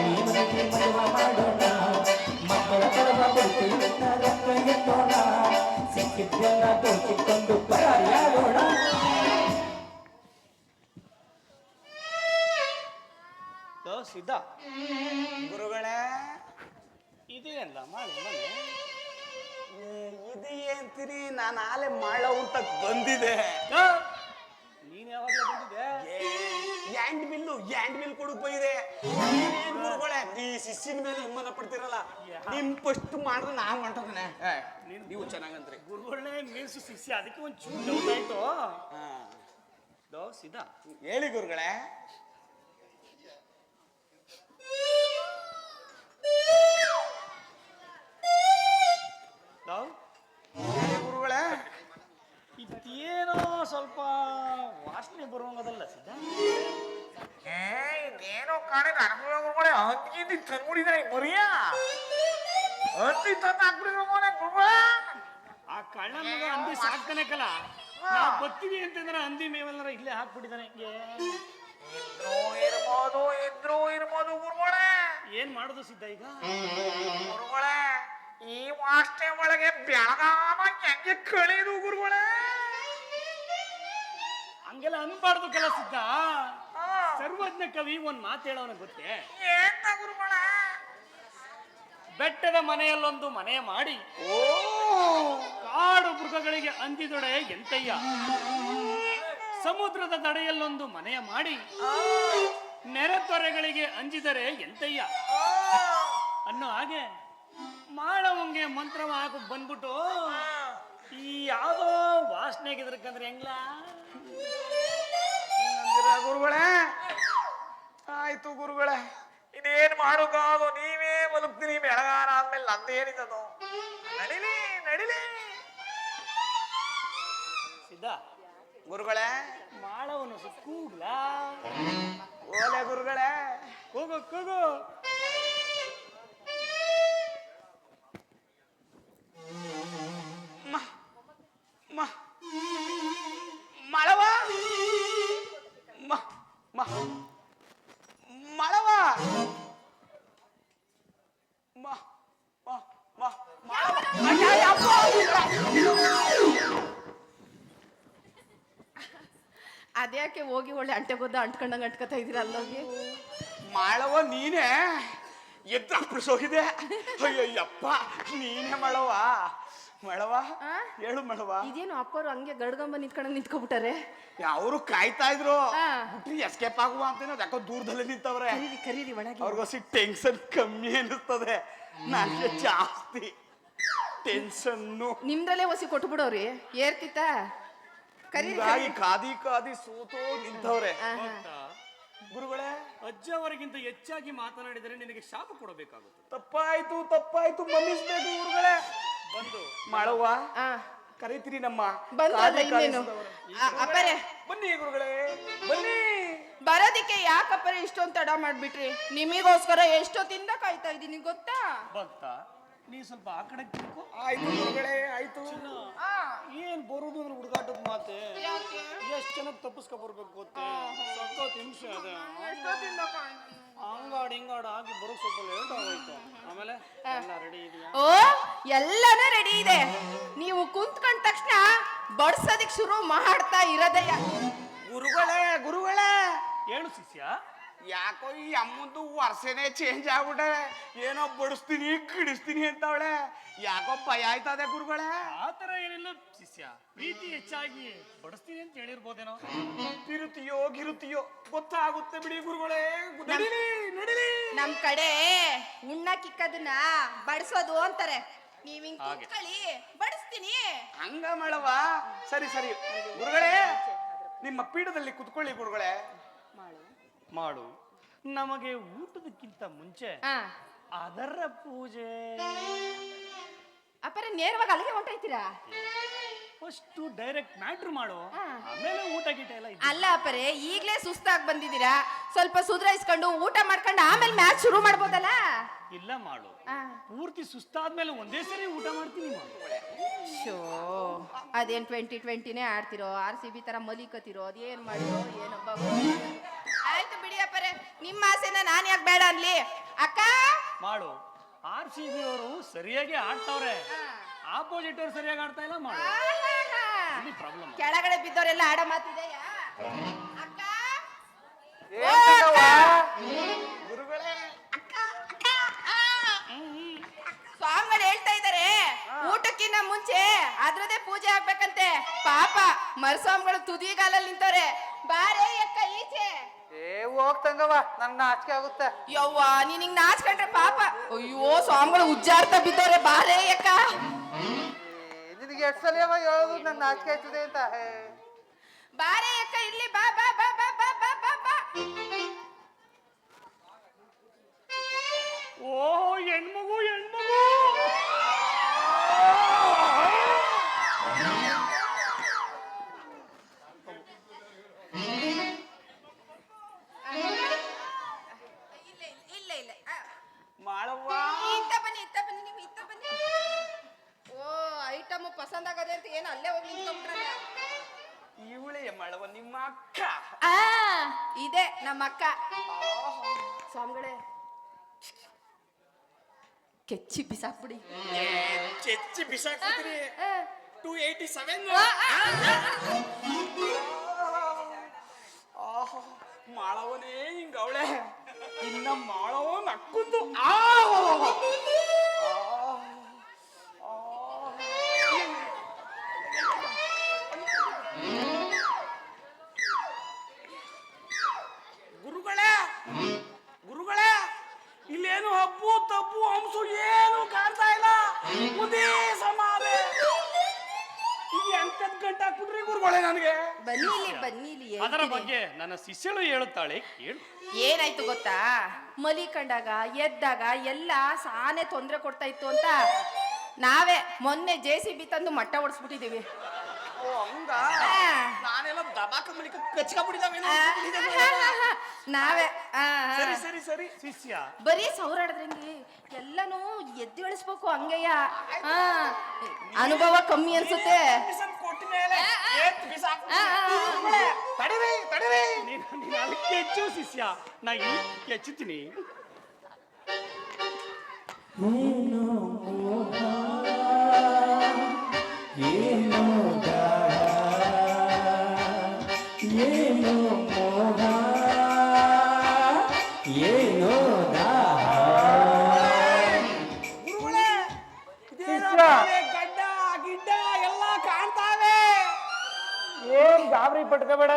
ಮನೆಗೆ ಮದುವೆ ಮಾಡೋಣ ಮಕ್ಕಳ ಕಳವ ಕೊಡ್ತೀವಿ ರೊಕ್ಕ ಎತ್ತೋಣ ಸಿಕ್ಕಿದ್ದೆಲ್ಲ ದೋಚಿಕೊಂಡು ಪರಾರಿಯಾಗೋಣ ಲೋ, ಸಿದ್ಧ. ಗುರುಗಳೇ ಇದೇನಲ್ಲ ಮಾಡಿ ಮನೆ ಇದು ಏನ್ತೀರಿ ನಾನು ಆಲೆ ಮಾಡೋ ಅಂತ ಬಂದಿದೆ ಬಿಲ್ಲು ಯಾಂಡ್ ಮಿಲ್ ಕೊಡಕ್ ಬೈದೆ ನೀವೇನ್ ಗುರುಗಳೇ ಈ ಶಿಷ್ಯನ ಮೇಲೆ ಅನುಮಾನ ಪಡ್ತಿರಲ್ಲ. ನಿಮ್ ಫಸ್ಟ್ ಮಾಡಿದ್ರೆ ನಾ ಮಾಡ್ತಾನೆ ನೀವು ಚೆನ್ನಾಗಂತ್ರಿ. ಗುರುಗಳೇ ಮೀನ್ಸು ಶಿಷ್ಯ ಅದಕ್ಕೆ ಒಂದು ಚೂರು ಡೌಟ್ ಆಯ್ತು ಸಿದ್ಧ. ಹೇಳಿ ಗುರುಗಳೇ. ಕಾಣೆ ಅನುಭವ ಗುರುಗಳೇ ತಂದ್ಬಿಟ್ಟಿದ್ರೆ ಮರಿಯಾ? ಹತ್ತಿ ತಂದು ಹಾಕ್ಬಿಟ್ಟಿದ್ರು ಮನೆ ಗುರುಗಳೇ? ಆ ಕಳ್ಳ ಮಗ ಅಂದಿ ಸಾಕ್ತಾನೆ ಕಲ. ನಾವು ಬರ್ತೀವಿ ಅಂತಂದ್ರೆ ಅಂದಿ ಮೇವೆಲ್ಲರ ಇಲ್ಲೇ ಹಾಕ್ಬಿಟ್ಟಿದ್ದಾನೆ. ಹಿಂಗೆ ಇದ್ರು ಇರ್ಬೋದು ಇದ್ರು ಇರ್ಬೋದು ಗುರುಗಳೇ. ಏನ್ ಮಾಡುದು ಸಿದ್ಧ ಈಗ? ಗುರುಗಳೇ ಈ ವಾಷ್ಟೆ ಒಳಗೆ ಬೆಳಗಾವ ಹೆಂಗೆ ಕಳೆದು ಗುರುಗಳೇ? ಹಂಗೆಲ್ಲ ಅನ್ಬಾರ್ದು ಕೆಲಸ ಸಿದ್ಧ. ಸರ್ವಜ್ಞ ಕವಿ ಒಂದ್ ಮಾತು ಹೇಳೋನ ಗೊತ್ತೇ? ಗುರುಗಳೇ? ಬೆಟ್ಟದ ಮನೆಯಲ್ಲೊಂದು ಮನೆ ಮಾಡಿ ಓ! ಕಾಡು ಮೃಗಗಳಿಗೆ ಅಂದಿದೊಡೆ ಎಂತಯ್ಯ? ಸಮುದ್ರದ ದಡೆಯಲ್ಲೊಂದು ಮನೆ ಮಾಡಿ ನೆರೆತೊರೆಗಳಿಗೆ ಅಂಜಿದರೆ ಎಂತಯ್ಯ? ಅನ್ನೋ ಹಾಗೆ ಮಾಡವಂಗೆ ಮಂತ್ರವ ಹಾಕಿ ಬಂದ್ಬಿಟ್ಟು ಈ ಯಾವುದೋ ವಾಸನೆಗೆ ಇದ್ರಕ್ಕಂದ್ರೆ ಹೆಂಗ್ಲ? ಗುರುಗಳೇ? ಆಯ್ತು ಗುರುಗಳೇ. ಇದೇನ್ ಮಾಡೋಕ್ಕಾಗೋ ನೀವೇ ಬದುಕ್ತೀನಿ ಬೆಳಗಾರ ಆದ್ಮೇಲೆ ನಂದೇನಿದ್ದದು ನಡಿಲಿ ನಡಿಲಿ. ಸಿದ್ಧ? ಗುರುಗಳೇ. ಮಾಡವನು ಕೂಗ್ಲಾ? ಓಲೆ ಗುರುಗಳೇ. ಕೂಗು ಕೂಗು. ಅದ್ಯಾಕೆ ಹೋಗಿ ಒಳ್ಳೆ ಅಂಟೆ ಅಂಟೆಗೊದ್ದ ಅಂಟ್ಕೊಂಡಂಗೆ ಅಂಟ್ಕೊತಾ ಇದೀರ ಅಲ್ಲೋಗಿ? ಮಾಡವ ನೀನೇ? ಎದ್ದು ಅಪ್ಪಿಸೋಗಿದೆ ಅಯ್ಯಯ್ಯಪ್ಪ ನೀನೇ ಮಳವ ಮಳವ? ಹೇಳು ಮಳವ ಇದೇನು ಅಪ್ಪರು ಹಂಗೆ ಗಡ್ಗಂಬ ನಿಂತ್ಕೊಂಡಂಗೆ ನಿಂತ್ಕೊಬಿಟ್ಟಾರೆ? ಅವರು ಕಾಯ್ತಾ ಇದ್ರು. ಬಿಟ್ರಿ ಎಸ್ಕೇಪ್ ಆಗುವ ಅಂತ ಯಾಕೋ ದೂರದಲ್ಲಿ ನಿಂತವ್ರೆ. ಕರೀರಿ ಒಳಗೆ. ಅವ್ರಿಗೋಸಿ ಟೆನ್ಷನ್ ಕಮ್ಮಿ ಅನಿಸ್ತದೆ ನನಗೆ ಜಾಸ್ತಿ ಟೆನ್ಷನ್ನು ನಿಮ್ದಲ್ಲೇ ಒಸಿ ಕೊಟ್ಬಿಡೋರಿ. ಏರ್ತಿತ್ತ? ಕರೀರಿ ಹೀಗಾಗಿ ಕಾದಿ ಕಾದಿ ಸೋತೋ ನಿಂತವ್ರೆ. ಗುರುಗಳೇ ಗುರುಗಳೇ. ಅಜ್ಜವರಿಗಿಂತ ಹೆಚ್ಚಾಗಿ ಮಾತನಾಡಿದರೆ ನಿನಗೆ ಶಾಪ ಕೊಡಬೇಕಾಗುತ್ತೆ ತಪ್ಪಾಯ್ತು ತಪ್ಪಾಯ್ತು ಮನ್ನಿಸ್ಬೇಕು ಗುರುಗಳೇ. ಬಂದು. ಮಾಡವ್ವ ಆ. ಕರೀತೀರಿ ನಮ್ಮ ಬಂದ್ರಲ್ಲ ಕಾದಿ ಇನ್ನೇನು? ಕಾದಿಸಿದವ್ರೆ. ಆ, ಅಪ್ಪರೇ ಬನ್ನಿ ಗುರುಗಳೇ ಬನ್ನಿ. ಬರೋದಿಕ್ಕೆ ಯಾಕಪ್ಪರೇ ಇಷ್ಟೊಂದು ತಡ ಮಾಡ್ಬಿಟ್ರಿ? ನಿಮಗೋಸ್ಕರ ಎಷ್ಟೊತ್ತಿಂದ ಕಾಯ್ತಾ ಇದ್ದೀನಿ ಗೊತ್ತಾ? ಭಕ್ತ ನೀ ಸ್ವಲ್ಪ ಆ ಕಡೆ ತಿಳ್ಕೊ ಆಯ್ತು ಗುರುಗಳೇ ಆಯ್ತು. ಆ, ಏನ್ ಬರುದು ಮಾತೆ? ಎಷ್ಟ್ ಚೆನ್ನಾಗಿ ತಪ್ಪಿಸ್ಕೊ ಬರ್ಬೇಕು ಗೊತ್ತೇ ಸಖತ್ ಹಿಂಸೆ ಅದ. ಕಾಯ್ತಾ ಹಂಗಾಡ್ ಆಗಿ ಬರೋಕ್ ಸ್ವಲ್ಪ ಲೇಟ್ ಆಗೋಯ್ತು. ಆಮೇಲೆ ಎಲ್ಲ ರೆಡಿ ಇದೆಯಾ? ಓ ಎಲ್ಲಾನು ರೆಡಿ ಇದೆ. ನೀವು ಕುಂತ್ಕೊಂಡ ತಕ್ಷಣ ಬಡ್ಸೋದಿಕ್ ಶುರು ಮಾಡ್ತಾ ಇರೋದಯ್ಯ ಗುರುಗಳೇ ಗುರುಗಳೇ. ಹೇಳು ಶಿಷ್ಯ? ಯಾಕೋ ಈ ಅಮ್ಮಂದು ವರ್ಷನೇ ಚೇಂಜ್ ಆಗ್ಬಿಟ್ಟೆ. ಏನೋ ಬಡಿಸ್ತೀನಿ ಕಿಡಿಸ್ತೀನಿ ಅಂತವಳೆ. ಯಾಕೋ ಭಯ ಆಯ್ತದೆ ಗುರುಗಳೇ. ಆತರ ಏನಿಲ್ಲ ಶಿಷ್ಯ. ಪ್ರೀತಿ ಹೆಚ್ಚಾಗಿ ಬಡಿಸ್ತೀನಿ ಅಂತ ಹೇಳಿರ್ಬೋದೇನೋ. ಇರುತ್ತೀಯೋ ಗಿರುತ್ತೀಯೋ ಗೊತ್ತಾಗುತ್ತೆ ಬಿಡಿ ಗುರುಗಳೇ. ನಡಿಲಿ ನಡಿಲಿ. ನಮ್ ಕಡೆ ಉಣ್ಣ ಕಿಕ್ಕದನ್ನ ಬಡಿಸೋದು ಅಂತಾರೆ. ನೀವ್ ಹಿಂಗ್. ಕುತ್ಕೊಳ್ಳಿ ಬಡಿಸ್ತೀನಿ. ಹಂಗ ಮಾಡವ ಸರಿ ಸರಿ. ಗುರುಗಳೇ ನಿಮ್ಮ ಪೀಠದಲ್ಲಿ ಕುತ್ಕೊಳ್ಳಿ ಗುರುಗಳೇ. ಮಾಡು. ನಮಗೆ ಊಟದಕ್ಕಿಂತ ಮುಂಚೆ ಆ ಅದರ ಪೂಜೆ. ಅಪ್ಪರ ನೇರವಾಗಿ ಅಲ್ಲಿಗೆ ಹೊಂಟೈತೀರಾ ಫಸ್ಟ್ ಡೈರೆಕ್ಟ್ ಮ್ಯಾಟ್ರ್ ಮಾಡು. ಹಾ. ಆಮೇಲೆ ಊಟ ಗೀಟ ಎಲ್ಲ ಇದೆ ಅಲ್ಲ ಅಪ್ಪರೇ ಈಗ್ಲೇ ಸುಸ್ತಾಗಿ ಬಂದಿದ್ದೀರಾ? ಸ್ವಲ್ಪ ಸುಧಾರಿಸ್ಕೊಂಡು ಊಟ ಮಾಡ್ಕೊಂಡು ಆಮೇಲೆ ಮ್ಯಾಚ್ ಶುರು ಮಾಡ್ಬೋದಲ್ಲ? ಇಲ್ಲ ಮಾಡು. ಆ. ಪೂರ್ತಿ ಸುಸ್ತಾದ್ಮೇಲೆ ಒಂದೇ ಸರಿ ಊಟ ಮಾಡ್ತೀನಿ ಮಾಡು. ಶೋ ಅದೇನ್ ಟ್ವೆಂಟಿ ಟ್ವೆಂಟಿನೇ ಆಡ್ತಿರೋ ಆರ್ ಸಿ ಬಿ ತರ ಮಲಿಕತಿರೋ ಅದೇನ್ ಮಾಡಿರೋ ಏನಪ್ಪ ಆಯ್ತು ಬಿಡಿಯಪ್ಪರೇ ನಿಮ್ಮ ಆಸೆನ ನಾನು ಯಾಕೆ ಬೇಡ ಅನ್ಲಿ? ಅಕ್ಕ? ಮಾಡು. ಆರ್ ಸಿ ಬಿ ಅವರು ಸರಿಯಾಗಿ ಆಡ್ತಾವ್ರೆ. ಆಪೋಸಿಟ್ ಅವ್ರು ಸರಿಯಾಗಿ ಆಡ್ತಾ ಇಲ್ಲ ಮಾಡು. ಪ್ರಾಬ್ಲಮ್ ಕೆಳಗಡೆ ಬಿದ್ದವರೆಲ್ಲ ಆಡ ಮಾತಿದೆಯಾ? ಅಕ್ಕ? ಅದ್ರದೇ ಪೂಜೆ ಆಗ್ಬೇಕಂತೆ. ಪಾಪ ಮರಸ್ವಾಮಿಗಳು ತುದಿಗಾಲಲ್ಲಿ ನಿಂತವ್ರೆ. ಬಾರೆ ಅಕ್ಕ ಈಚೆ. ಏ ಹೋಗ್ತಂಗವ ನನ್ ನಾಚಿಕೆ ಆಗುತ್ತೆ. ಯವ್ವ ನೀನ್ ಹಿಂಗ್ ನಾಚ್ಕೊಂಡ್ರೆ ಪಾಪ. ಅಯ್ಯೋ ಸ್ವಾಮಿಗಳು ಉಜ್ಜಾಡ್ತಾ ಬಿದ್ದವ್ರೆ ಬಾರೇ ಅಕ್ಕ. ನಿನಗೆ ಎಷ್ಟು ಸಲ ಅವ ಹೇಳೋದು ನನ್ನ ನಾಚಿಕೆ ಆಯ್ತದೆ ಅಂತ? ಹೇ. ಬಾರೇ ಅಕ್ಕ ಇಲ್ಲಿ ಬಾ ಬಾ ಬಾ ಬಾ ಬಾ ಬಾ ಬಾ ಬಾ. ಓ ಹೆಣ್ಮಗು ಸ್ವಾಮಿಗಳೇ ಕೆಚ್ಚಿ ಬಿಸಾಕ್ಬಿಡಿ. ಕೆಚ್ಚಿ ಚೆಚ್ಚಿ ಬಿಸಾಕ್ತಿದ್ರಿ ಆ, ಟೂ ಏಯ್ಟಿ ಸೆವೆನ್ ಆ, ಆ, ಆ. ಮಾಡವನೇ ಹಿಂಗ ಅವಳೆ ಇನ್ನ ಮಾಡವ ನಕ್ಕುಂದು ಆ. ನನ್ನ ಶಿಷ್ಯಳು ಹೇಳುತ್ತಾಳೆ ಕೇಳು. ಏನಾಯ್ತು ಗೊತ್ತಾ? ಮಲಿಕಂಡಾಗ ಎದ್ದಾಗ ಎಲ್ಲ ಸಾನೆ ತೊಂದರೆ ಕೊಡ್ತಾ ಇತ್ತು ಅಂತ ನಾವೇ ಮೊನ್ನೆ ಜೆ ಸಿ ಬಿ ತಂದು ಮಟ್ಟ ಹೊಡ್ಸ್ಬಿಟ್ಟಿದೀವಿ ಓ ಹಂಗ? ಆ. ನಾನೆಲ್ಲ ದಬಾಕ ಮಲಿಕ ಕಚ್ಕೊಂಡ್ಬಿಟ್ಟಿದ್ದಾವೇನೋ ಆ, ನಾವೇ ಆ, ಆ. ಸರಿ ಸರಿ ಸರಿ ಶಿಷ್ಯ. ಬರೀ ಸೌರಾಡದ್ರಂಗೆ ಎಲ್ಲನೂ ಎದ್ದೇಳಿಸ್ಬೇಕು ಹಂಗಯ್ಯ ಆ, ಅನುಭವ ಕಮ್ಮಿ ಅನ್ಸುತ್ತೆ. ಬಿಸಾಕ್ ಕೊಟ್ಟ ಮೇಲೆ ಎತ್ತ್ ಬಿಸಾಕ್ ಆ, ಆ, ಆ. ಹೆಚ್ಚು ಶಿಷ್ಯ. ನಾ ಈ ಹೆಚ್ಚುತ್ತೀನಿ ಹ್ಮ್.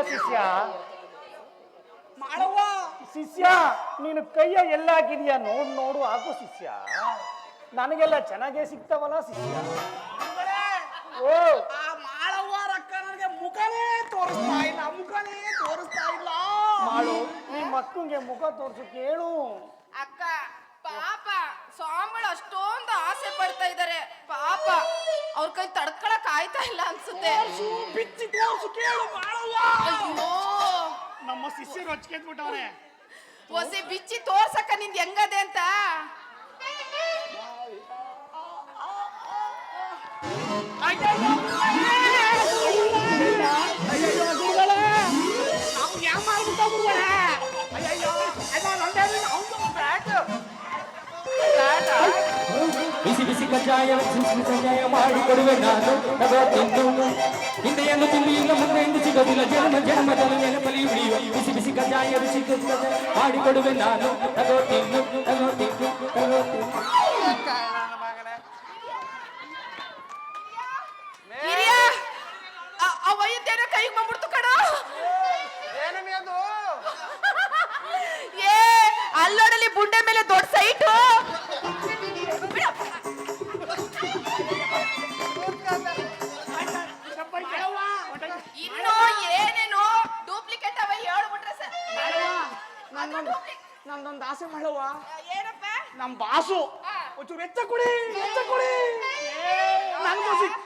ಶಿಷ್ಯ? ಮಾಡವ್ವ ಶಿಷ್ಯ ನೀನು ಕೈಯ ಎಲ್ಲ ಹಾಕಿದ್ಯಾ ನೋಡ್ ನೋಡು ಹಾಕು ಶಿಷ್ಯ. ನನಗೆಲ್ಲ ಚೆನ್ನಾಗೇ ಸಿಗ್ತಾವಲ್ಲ ಶಿಷ್ಯ. ಓ. ಆ ಮಾಡವ್ವ ರಕ್ಕ ನನಗೆ ಮುಖನೇ ತೋರಿಸ್ತಾ ಇಲ್ಲ ಮುಖನೇ ತೋರಿಸ್ತಾ ಇಲ್ಲ. ಮಾಡು ಈ ಮಕ್ಕಳಿಗೆ ಮುಖ ತೋರಿಸು ಕೇಳು. ಅಕ್ಕ ಪಾಪ ಸ್ವಾಮಿಗಳು ಅಷ್ಟೊಂದು ಆಸೆ ಪಡ್ತಾ ಇದ್ದಾರೆ. ಪಾಪ ಅವ್ರ ಕೈ ತಡ್ಕೊಳಕ್ ಆಯ್ತಾ ಇಲ್ಲ ಅನ್ಸುತ್ತೆ? ಬಿಚ್ಚಿ ತೋರ್ಸು ಕೇಳು ಮಾಡವ್ವ ಅಯ್ಯೋ. ನಮ್ಮ ಶಿಷ್ಯರು ಹಚ್ಕೆದ್ಬಿಟ್ಟವ್ರೆ. ಹೊಸ ಬಿಚ್ಚಿ ತೋರ್ಸಕ್ಕ ನಿಂದ್ ಹೆಂಗದೆ ಅಂತ? ಅಯ್ಯಯ್ಯೋ ಕಜ್ಜಾಯ ಕಜ್ಜಾಯ ಮಾಡಿಕೊಡುವೆ ನಾನು ಭಗವತ್ತೆಂದು ಹಿಂದೆಯನ್ನು ಇಲ್ಲ ಇನ್ನು ಮುಂದೆಂದು ಸಿಗೋದಿಲ್ಲ ಜನ್ಮ ಜನ್ಮದಲ್ಲಿ ನೆನಪಲಿ ಉಳಿಯುವ ಬಿಸಿ ಬಿಸಿ ಕಜ್ಜಾಯ ರುಚಿ ಮಾಡಿಕೊಡುವೆ ನಾನು ಭಗವತ್ತೆಂದು ಭಗವತ್ತೆಂದು ಭಗವತ್ತೆಂದು ಕೈಗೆ ಬಂದ್ಬಿಡ್ತು ಕಣ.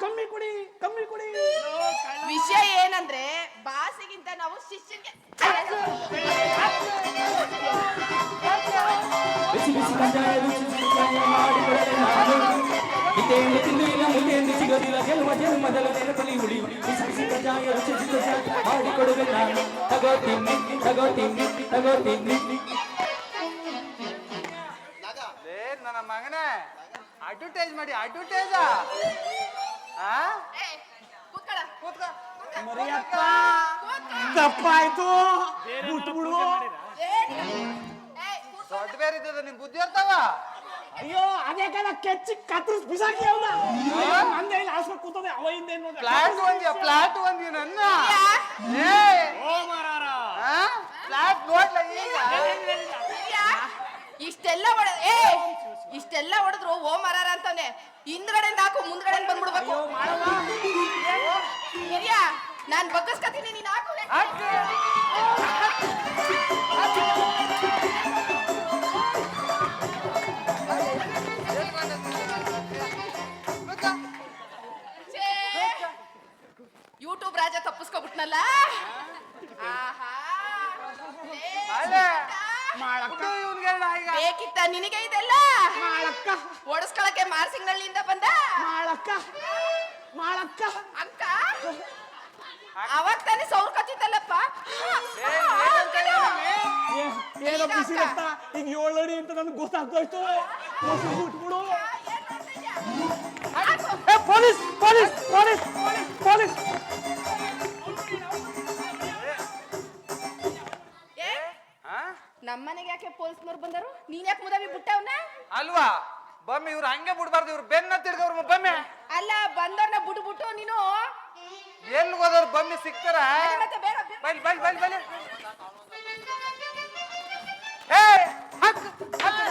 ಕಮ್ಮಿ ಕುಡಿ ಕಮ್ಮಿ ಕುಡಿ. ವಿಷಯ ಏನಂದ್ರೆ ಬಾಸಿಗಿಂತ ನಾವು ಶಿಷ್ಯನ್ಗೆ ಬಿಸಿ ಬಿಸಿ ಕಜ್ಜಾಯ ರುಚಿ ಕಜ್ಜಾಯ ಮಾಡಿಕೊಡುವೆ ನಾನು ಹಿಂದೆಂದು ತಿಂದು ಇಲ್ಲ ಸಿಗೋದಿಲ್ಲ ಜನ್ಮ ಜನ್ಮದಲ್ಲ ನೆನಪಲ್ಲಿ ಉಳಿ ಬಿಸಿ ಬಿಸಿ ಕಜ್ಜಾಯ ರುಚಿ ರುಚಿ ಕಜ್ಜಾಯ ಮಾಡಿಕೊಡುವೆ ನಾನು ತಗೋ ತಿನ್ನಿ ತಗೋ ತಿನ್ನಿ ತಗೋ ತಿನ್ನಿ. ನನ್ನ ಮಗನೇ ಅಡ್ವರ್ಟೈಸ್ ಮಾಡಿ ಅಡ್ವರ್ಟೈಸ. ಮರಿಯಪ್ಪ. ಕೂತ್ಕೊ. ತಪ್ಪಾಯ್ತು ಬೇರೆ ಬಿಟ್ಬಿಡು. ದೊಡ್ಡ ಬೇರೆ ಇದ್ದದ ನಿನ್ ಬುದ್ಧಿ ಇರ್ತಾವ? ಅಯ್ಯೋ ಅದೇ ಕಾಲ ಕೆಚ್ಚಿ ಕತ್ತರಿಸ್ ಬಿಸಾಕಿ ಅವನ. ನಂದೇ ಇಲ್ಲ ಹಾಸ್ಬೇಕು ಕೂತದೆ ಏನ್ ನೋಡ್ದೆ? ಫ್ಲಾಟ್ ಒಂದಿಯ ಫ್ಲಾಟ್ ಒಂದಿ ನನ್ನ? ಏ ಓ ಮಾರಾರ. ಫ್ಲಾಟ್ ನೋಡ್ಲ ಈಗ? ಇಷ್ಟೆಲ್ಲ ಹೊಡ ಏ ಇಷ್ಟೆಲ್ಲ ಹೊಡೆದ್ರು ಓ ಮರಾರ ಅಂತಾನೆ ಹಿಂದ್ಗಡೆ ಹಾಕು ಮುಂದ್ಗಡೆ ಬಂದ್ಬಿಡ್ಬೇಕು. ಹಿರಿಯ ನಾನ್ ಬಗ್ಗಸ್ಕತೀನಿ ನೀನ್ ಹಾಕು. ಓಡಿಸ್ಕೊಳಕ್ಕೆ ಮಾರ್ಸಿಂಗ್ನಳ್ಳಿಯಿಂದ ಬಂದ ಮಾಳಕ್ಕ ಮಾಳಕ್ಕ ಅಕ್ಕ ಅವಾಗ ತಾನೇ ಸೌರ್ ಕತ್ತಿತ್ತಲ್ಲಪ್ಪ ಏನೋ ಬಿಸಿ ರಕ್ತ ಈಗ ಏಳು ಅಡಿ ಅಂತ ನನ್ಗೆ ಗೊತ್ತಾಗ್ತೋಯ್ತು ಮೊಸರು ಬಿಟ್ಬಿಡು ಪೊಲೀಸ್ ಪೊಲೀಸ್ ಪೊಲೀಸ್ ಪೊಲೀಸ್ ನಮ್ಮನೆಗೆ ಯಾಕೆ ಪೊಲೀಸ್ನವ್ರು ಬಂದರು ನೀನ್ ಯಾಕೆ ಮುದವಿ ಬಿಟ್ಟವನ್ನ ಅಲ್ವಾ ಬಮ್ಮಿ ಇವ್ರು ಹಂಗೆ ಬಿಡ್ಬಾರ್ದು ಇವ್ರು ಬೆನ್ನ ತಿರ್ಗವ್ರು ಬಮ್ಮಿ. ಅಲ್ಲ ಬಂದವ್ರನ್ನ ಬಿಟ್ಬಿಟ್ಟು ನೀನು? ಎಲ್ಲಿ ಹೋದವ್ರು ಬಮ್ಮಿ ಸಿಗ್ತಾರ? ಮತ್ತೆ ಬೇಗ ಬಲ್ ಬಲ್ ಬೈಲ್ ಬೈಲ್ ಬೈಲ್ ಏ ಹಕ್ ಹಕ್